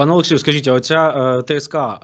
Пане Олексію, скажіть, а оця е, ТСК, е,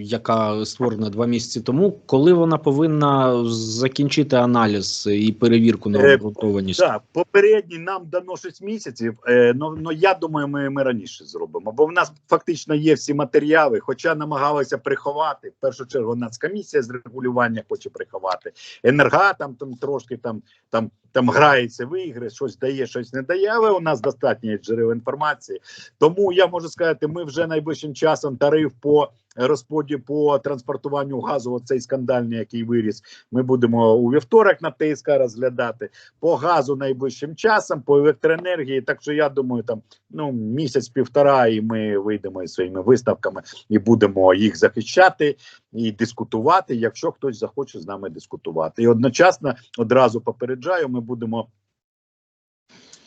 яка створена два місяці тому, коли вона повинна закінчити аналіз і перевірку на Е, обґрунтованість? Так, попередній нам дано 6 місяців. Е, ну, ну я думаю, ми, ми раніше зробимо. Бо в нас фактично є всі матеріали, хоча намагалися приховати. В першу чергу Нацкомісія з регулювання хоче приховати. Енерга там, там трошки там, там, там грається в ігри, щось дає, щось не дає. Але у нас достатньо джерел інформації. Тому я можу сказати, ми вже найближчим часом тариф по розподі по транспортуванню газу. Оцей скандальний, який виріс. Ми будемо у вівторок на ТСК розглядати по газу найближчим часом, по електроенергії. Так що я думаю, там ну місяць-півтора, і ми вийдемо із своїми виставками і будемо їх захищати і дискутувати, якщо хтось захоче з нами дискутувати. І одночасно одразу попереджаю, ми будемо.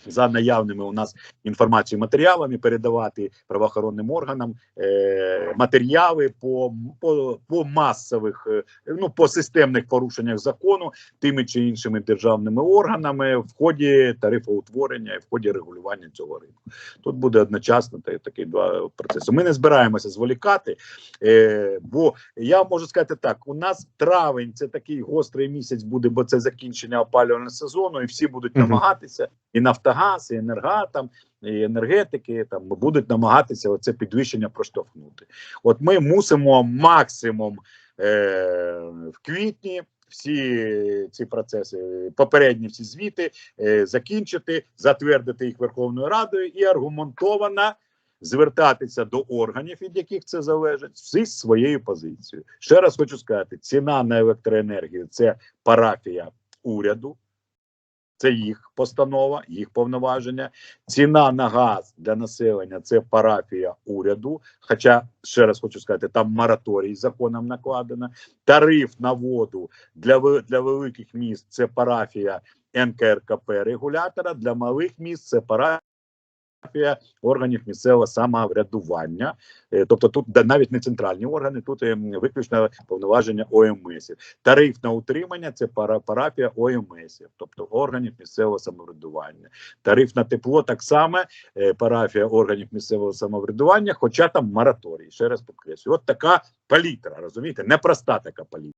За наявними у нас інформацією матеріалами передавати правоохоронним органам е, матеріали по, по, по масових, е, ну по системних порушеннях закону тими чи іншими державними органами в ході тарифоутворення і в ході регулювання цього ринку. Тут буде одночасно та- такі два процеси. Ми не збираємося зволікати, е, бо я можу сказати так: у нас травень це такий гострий місяць буде, бо це закінчення опалювального сезону, і всі будуть намагатися, і Нафтогаз, і енергатам, і енергетики там будуть намагатися оце підвищення проштовхнути. От ми мусимо максимум е, в квітні. Всі ці процеси, попередні всі звіти е, закінчити, затвердити їх Верховною Радою і аргументовано звертатися до органів, від яких це залежить, всі своєю позицією. Ще раз хочу сказати: ціна на електроенергію це парафія уряду, це їх постанова, їх повноваження. Ціна на газ для населення це парафія уряду. Хоча ще раз хочу сказати, там мораторій законом накладено. Тариф на воду для для великих міст це парафія НКРКП регулятора. Для малих міст це парафія органів місцевого самоврядування. Е, Тобто тут навіть не центральні органи, тут е, виключно повноваження ОМС. Тариф на утримання це парафія ОМС, тобто органів місцевого самоврядування. Тариф на тепло так само е, парафія органів місцевого самоврядування, хоча там мораторій. Ще раз підкреслюю, от така палітра, розумієте, непроста така палітра.